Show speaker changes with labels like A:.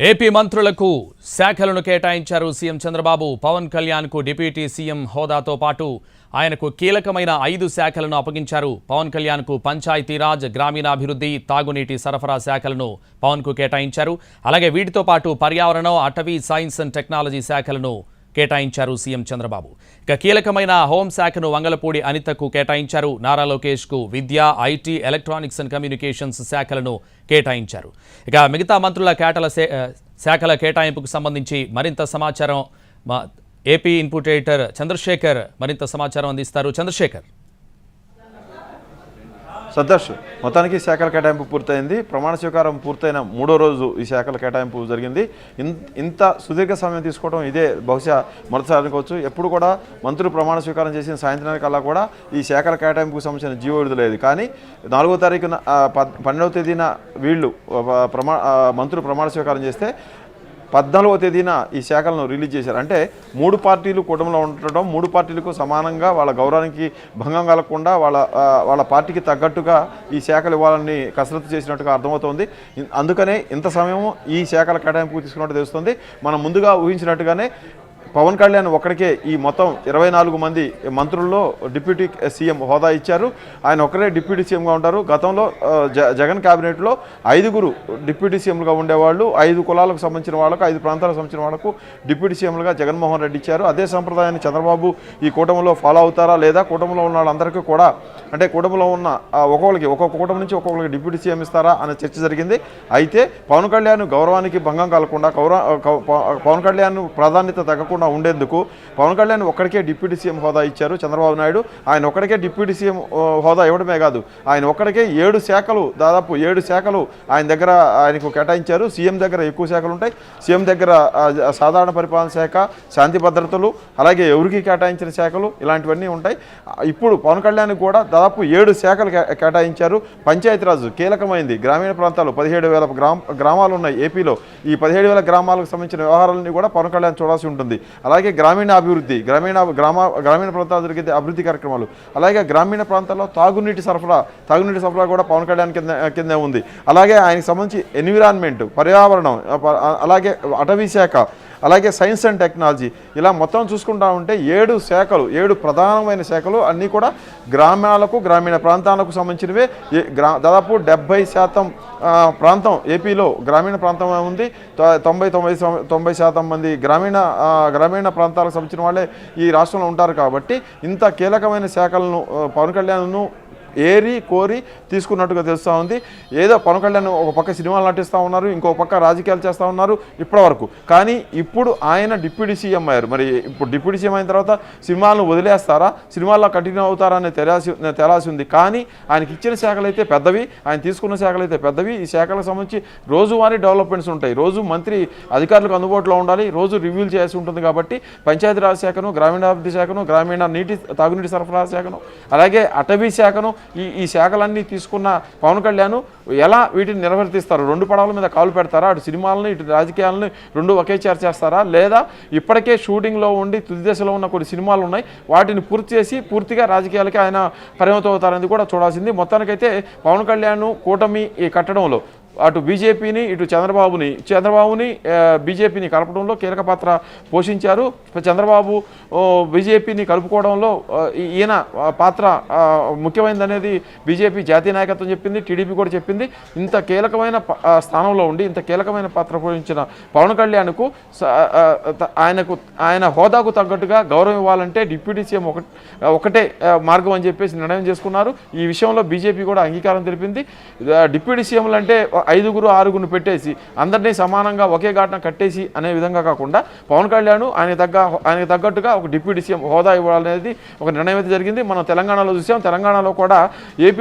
A: AP మంత్రులకు శాఖలను కేటాయించారు సీఎం చంద్రబాబు. పవన్ కళ్యాణ్కు డిప్యూటీ సీఎం హోదాతో పాటు ఆయనకు కీలకమైన ఐదు శాఖలను అప్పగించారు. పవన్ కళ్యాణ్కు పంచాయతీరాజ్ గ్రామీణాభివృద్ధి తాగునీటి సరఫరా శాఖలను పవన్కు కేటాయించారు. అలాగే వీటితో పాటు పర్యావరణం అటవీ సైన్స్ అండ్ టెక్నాలజీ శాఖలను కేటాయించారు సీఎం చంద్రబాబు. ఇక కీలకమైన హోంశాఖను వంగలపూడి అనితకు కేటాయించారు. నారా లోకేష్కు విద్య ఐటీ ఎలక్ట్రానిక్స్ అండ్ కమ్యూనికేషన్స్ శాఖలను కేటాయించారు. ఇక మిగతా మంత్రుల కేటల శాఖల కేటాయింపుకు సంబంధించి మరింత సమాచారం ఏపీ ఇన్పుటేటర్ చంద్రశేఖర్ మరింత సమాచారం అందిస్తారు. చంద్రశేఖర్.
B: సంతోష్ మొత్తానికి శాఖల కేటాయింపు పూర్తయింది. ప్రమాణ స్వీకారం పూర్తయిన మూడో రోజు ఈ శాఖల కేటాయింపు జరిగింది. ఇన్- ఇంత సుదీర్ఘ సమయం తీసుకోవడం ఇదే బహుశా మొదటిసారి అనుకోవచ్చు. ఎప్పుడు కూడా మంత్రులు ప్రమాణ స్వీకారం చేసిన సాయంత్రానికల్లా కూడా ఈ శాఖల కేటాయింపుకు సంబంధించిన జీవో విడుదలేదు కానీ నాలుగో తారీఖున పన్నెండవ తేదీన వీళ్ళు ప్రమా మంత్రులు ప్రమాణ స్వీకారం చేస్తే పద్నాలుగో తేదీన ఈ శాఖలను రిలీజ్ చేశారు. అంటే మూడు పార్టీలు కూటమిలో ఉండటం మూడు పార్టీలకు సమానంగా వాళ్ళ గౌరవానికి భంగం కలగకుండా వాళ్ళ వాళ్ళ పార్టీకి తగ్గట్టుగా ఈ శాఖలు ఇవ్వాలని కసరత్తు చేసినట్టుగా అర్థమవుతోంది. అందుకనే ఇంత సమయం ఈ శాఖల కేటాయింపుకు తీసుకున్నట్టు తెలుస్తుంది. మనం ముందుగా ఊహించినట్టుగానే పవన్ కళ్యాణ్ ఒక్కడికే ఈ మొత్తం ఇరవై నాలుగు మంది మంత్రుల్లో డిప్యూటీ సీఎం హోదా ఇచ్చారు. ఆయన ఒక్కరే డిప్యూటీ సీఎంగా ఉంటారు. గతంలో జ జగన్ క్యాబినెట్లో ఐదుగురు డిప్యూటీ సీఎంలుగా ఉండేవాళ్ళు. ఐదు కులాలకు సంబంధించిన వాళ్ళకు ఐదు ప్రాంతాలకు సంబంధించిన వాళ్ళకు డిప్యూటీ సీఎంలుగా జగన్మోహన్ రెడ్డి ఇచ్చారు. అదే సంప్రదాయాన్ని చంద్రబాబు ఈ కూటమిలో ఫాలో అవుతారా లేదా కూటమిలో ఉన్న వాళ్ళందరికీ కూడా అంటే కూటమిలో ఉన్న ఒక్కొక్కరికి ఒక్కొక్క కూటమి నుంచి ఒక్కొక్కరికి డిప్యూటీ సీఎం ఇస్తారా అనే చర్చ జరిగింది. అయితే పవన్ కళ్యాణ్ గౌరవానికి భంగం కలగకుండా గౌరవ పవన్ కళ్యాణ్ ప్రాధాన్యత తగ్గకుండా ఉండేందుకు పవన్ కళ్యాణ్ ఒక్కడికే డిప్యూటీ సీఎం హోదా ఇచ్చారు చంద్రబాబు నాయుడు. ఆయన ఒక్కడికే డిప్యూటీ సీఎం హోదా ఇవ్వడమే కాదు ఆయన ఒక్కడికే ఏడు శాఖలు దాదాపు ఏడు శాఖలు ఆయన దగ్గర ఆయనకు కేటాయించారు. సీఎం దగ్గర ఎక్కువ శాఖలు ఉంటాయి. సీఎం దగ్గర సాధారణ పరిపాలన శాఖ శాంతి భద్రతలు అలాగే ఎవరికి కేటాయించిన శాఖలు ఇలాంటివన్నీ ఉంటాయి. ఇప్పుడు పవన్ కళ్యాణ్ కూడా దాదాపు ఏడు శాఖలు కేటాయించారు. పంచాయతీరాజ్ కీలకమైంది. గ్రామీణ ప్రాంతాలు పదిహేడు వేల గ్రామ గ్రామాలు ఉన్నాయి. ఏపీలో ఈ పదిహేడు వేల గ్రామాలకు సంబంధించిన వ్యవహారాలన్నీ కూడా పవన్ కళ్యాణ్ చూడాల్సి ఉంటుంది. అలాగే గ్రామీణ అభివృద్ధి గ్రామీణ గ్రామ గ్రామీణ ప్రాంతాలు జరిగే అభివృద్ధి కార్యక్రమాలు అలాగే గ్రామీణ ప్రాంతాల్లో తాగునీటి సరఫరా తాగునీటి సరఫరా కూడా పవన్ కళ్యాణ్ కింద కింద ఉంది. అలాగే ఆయనకు సంబంధించి ఎన్విరాన్మెంట్ పర్యావరణం ప- అలాగే అటవీ శాఖ అలాగే సైన్స్ అండ్ టెక్నాలజీ. ఇలా మొత్తం చూసుకుంటా ఉంటే ఏడు శాఖలు ఏడు ప్రధానమైన శాఖలు అన్నీ కూడా గ్రామాలకు గ్రామీణ ప్రాంతాలకు సంబంధించినవే. ఏ- గ్రా దాదాపు డెబ్బై శాతం ప్రాంతం ఏపీలో గ్రామీణ ప్రాంతం ఉంది. తొ- తొంభై తొంభై తొంభై శాతం మంది గ్రామీణ గ్రామీణ ప్రాంతాలకు సంబంధించిన వాళ్ళే ఈ రాష్ట్రంలో ఉంటారు కాబట్టి ఇంత కీలకమైన శాఖలను పవన్ కళ్యాణ్ను ఏరి కోరి తీసుకున్నట్టుగా తెలుస్తూ ఉంది. ఏదో పవన్ కళ్యాణ్ ఒక పక్క సినిమాలు నటిస్తూ ఉన్నారు ఇంకో పక్క రాజకీయాలు చేస్తూ ఉన్నారు ఇప్పటివరకు. కానీ ఇప్పుడు ఆయన డిప్యూటీ సీఎం అయ్యారు. మరి ఇప్పుడు డిప్యూటీ సీఎం అయిన తర్వాత సినిమాలను వదిలేస్తారా? సినిమాల్లో కంటిన్యూ అవుతారా అని తెలాసి ఉంది. కానీ ఆయనకి ఇచ్చిన శాఖలు అయితే పెద్దవి ఆయన తీసుకున్న శాఖలు అయితే పెద్దవి. ఈ శాఖలకు సంబంధించి రోజువారీ డెవలప్మెంట్స్ ఉంటాయి. రోజు మంత్రి అధికారులకు అందుబాటులో ఉండాలి. రోజు రివ్యూలు చేయాల్సి ఉంటుంది కాబట్టి పంచాయతీరాజ్ శాఖను గ్రామీణాభివృద్ధి శాఖను గ్రామీణ నీటి తాగునీటి సరఫరా శాఖను అలాగే అటవీ శాఖను ఈ ఈ శాఖలన్నీ తీసుకున్న పవన్ కళ్యాణ్ ఎలా వీటిని నిర్వర్తిస్తారు? రెండు పడవల మీద కాలు పెడతారా? అటు సినిమాలను ఇటు రాజకీయాలను రెండు ఒకే చేర చేస్తారా? లేదా ఇప్పటికే షూటింగ్లో ఉండి తుది దశలో ఉన్న కొన్ని సినిమాలు ఉన్నాయి వాటిని పూర్తి చేసి పూర్తిగా రాజకీయాలకి ఆయన పరిమితం అవుతారనేది కూడా చూడాల్సింది. మొత్తానికైతే పవన్ కళ్యాణ్ కూటమి ఈ కట్టడంలో అటు బీజేపీని ఇటు చంద్రబాబుని చంద్రబాబుని బీజేపీని కలపడంలో కీలక పాత్ర పోషించారు. చంద్రబాబు బీజేపీని కలుపుకోవడంలో ఈ- ఈయన పాత్ర ముఖ్యమైనదనేది బీజేపీ జాతీయ నాయకత్వం చెప్పింది టీడీపీ కూడా చెప్పింది. ఇంత కీలకమైన స్థానంలో ఉండి ఇంత కీలకమైన పాత్ర పోషించిన పవన్ కళ్యాణ్కు ఆయనకు ఆయన హోదాకు తగ్గట్టుగా గౌరవం ఇవ్వాలంటే డిప్యూటీ సీఎం ఒక ఒకటే మార్గం అని చెప్పేసి నిర్ణయం చేసుకున్నారు. ఈ విషయంలో బీజేపీ కూడా అంగీకారం తెలిపింది. డిప్యూటీ సీఎంలు అంటే ఐదుగురు ఆరుగురు పెట్టేసి అందరినీ సమానంగా ఒకే ఘాటన కట్టేసి అనే విధంగా కాకుండా పవన్ కళ్యాణ్ ఆయన తగ్గ ఆయనకు తగ్గట్టుగా ఒక డిప్యూటీ సీఎం హోదా ఇవ్వాలనేది ఒక నిర్ణయం అయితే జరిగింది. మనం తెలంగాణలో చూసాం. తెలంగాణలో కూడా ఏపీలో